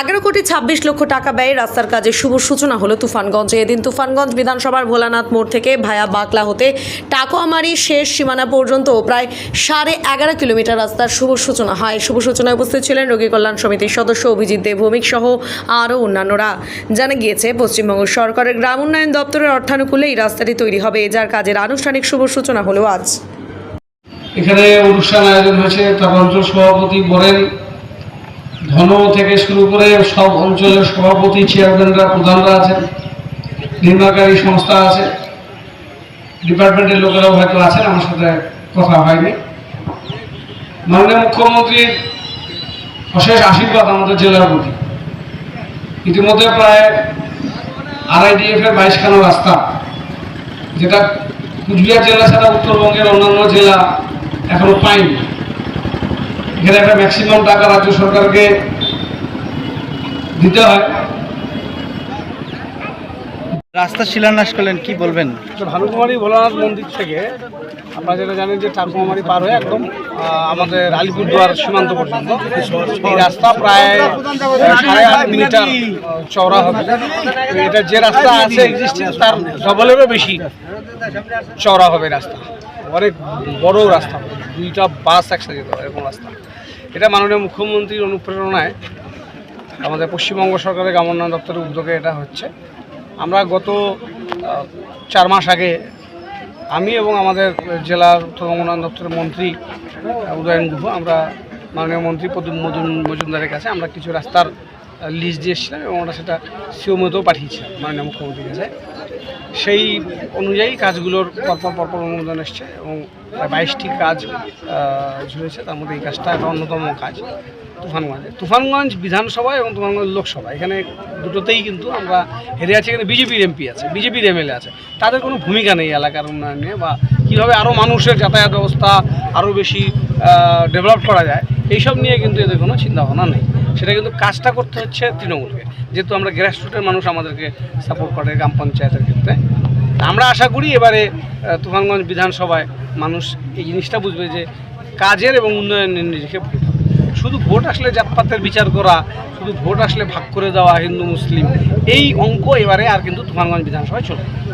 এগারো কোটি ছাব্বিশ লক্ষ টাকা ব্যয়ে রাস্তার কাজে শুভ সূচনা হলো তুফানগঞ্জে। এদিন তুফানগঞ্জ বিধানসভার ভোলানাথ মোড় থেকে ভায়া বাকলা হতে টাকোয়ামারি শেষ সীমানা পর্যন্ত প্রায় সাড়ে এগারো কিলোমিটার রাস্তার শুভ সূচনা হয়। শুভ সূচনায় উপস্থিত ছিলেন রোগী কল্যাণ সমিতির সদস্য অভিজিৎ দেব ভৌমিক সহ আরও অন্যান্যরা। জানা গিয়েছে, পশ্চিমবঙ্গ সরকারের গ্রাম উন্নয়ন দপ্তরের অর্থানুকূলে এই রাস্তাটি তৈরি হবে। যার কাজের আনুষ্ঠানিক শুভ সূচনা হলো আজ। এখানে অনুষ্ঠান আয়োজন হয়েছে তার অঞ্চল সভাপতি বলেন ধন থেকে শুরু করে সব অঞ্চলের সভাপতি চেয়ারম্যানরা প্রধানরা আছেন। নির্মাণকারী সংস্থা আছে। ডিপার্টমেন্টের লোকেরাও হয়তো আছেন, আমার সাথে কথা হয়নি। মাননীয় মুখ্যমন্ত্রীর অশেষ আশীর্বাদ আমাদের জেলার প্রতি। ইতিমধ্যে প্রায় আরআইডিএফ এর বাইশখানা রাস্তা, যেটা কুচবিহার জেলা ছাড়া উত্তরবঙ্গের অন্যান্য জেলা এখনও পায়নি। এখানে একটা ম্যাক্সিমাম টাকা রাজ্য সরকারকে দিতে হয়। রাস্তা শিলান্যাস করলেন কি বলবেন? ভানুকুমারী ভোলানাথ মন্দির থেকে আপনারা যেটা জানেন যে ঠাকুমারি পার হয়ে একদম আমাদের আলিপুরদুয়ার সীমান্ত পর্যন্ত। এই রাস্তা প্রায় সাড়ে আট মিটার চওড়া হবে। এটা যে রাস্তা আছে এক্সিস্টিং তার ডবলেরও বেশি চওড়া হবে রাস্তা। অনেক বড় রাস্তা। দুইটা বাস একসাথে যেতে এরকম রাস্তা। এটা মাননীয় মুখ্যমন্ত্রীর অনুপ্রেরণায় আমাদের পশ্চিমবঙ্গ সরকারের গ্রাম উন্নয়ন দপ্তরের উদ্যোগে এটা হচ্ছে। আমরা গত চার মাস আগে আমি এবং আমাদের জেলার উত্তরবঙ্গ উন্নয়ন দপ্তরের মন্ত্রী উদয়ন গুহ, আমরা মাননীয় মন্ত্রী প্রদীপ মজুম মজুমদারের কাছে আমরা কিছু রাস্তার লিস্ট দিয়ে এসেছিলাম এবং আমরা সেটা সিওমতেও পাঠিয়েছিলাম মাননীয় মুখ্যমন্ত্রীর কাছে সেই অনুযায়ী কাজগুলোর পরপর পরপর অনুমোদন এসছে এবং প্রায় বাইশটি কাজ ঝুলেছে। তার মধ্যে এই কাজটা একটা অন্যতম কাজ, তুফানগঞ্জে। তুফানগঞ্জ বিধানসভা এবং তুফানগঞ্জ লোকসভা এখানে দুটোতেই কিন্তু আমরা হেরে আছি। এখানে বিজেপির এমপি আছে, বিজেপির এমএলএ আছে। তাদের কোনো ভূমিকা নেই এলাকার উন্নয়ন নিয়ে বা কীভাবে আরও মানুষের যাতায়াত ব্যবস্থা আরও বেশি ডেভেলপ করা যায়। এইসব নিয়ে কিন্তু এদের কোনো চিন্তাভাবনা নেই সেটা কিন্তু কাজটা করতে হচ্ছে তৃণমূলকে যেহেতু আমরা গ্রাসরুটের মানুষ, আমাদেরকে সাপোর্ট করে গ্রাম পঞ্চায়েতের ক্ষেত্রে আমরা আশা করি এবারে তুফানগঞ্জ বিধানসভায় মানুষ এই জিনিসটা বুঝবে যে কাজের এবং উন্নয়নের হবে। শুধু ভোট আসলে জাতপাতের বিচার করা, শুধু ভোট আসলে ভাগ করে দেওয়া হিন্দু, মুসলিম, এই অঙ্ক এবারে আর কিন্তু তুফানগঞ্জ বিধানসভায় চলবে না।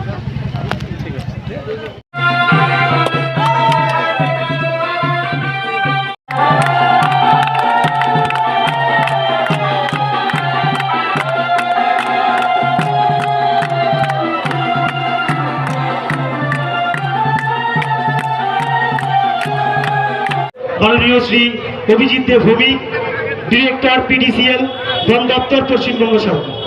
মাননীয় শ্রী অভিজিৎ দেব ভৌমিক ডিরেক্টর পিডিসিএল বন দপ্তর পশ্চিমবঙ্গ সরকার।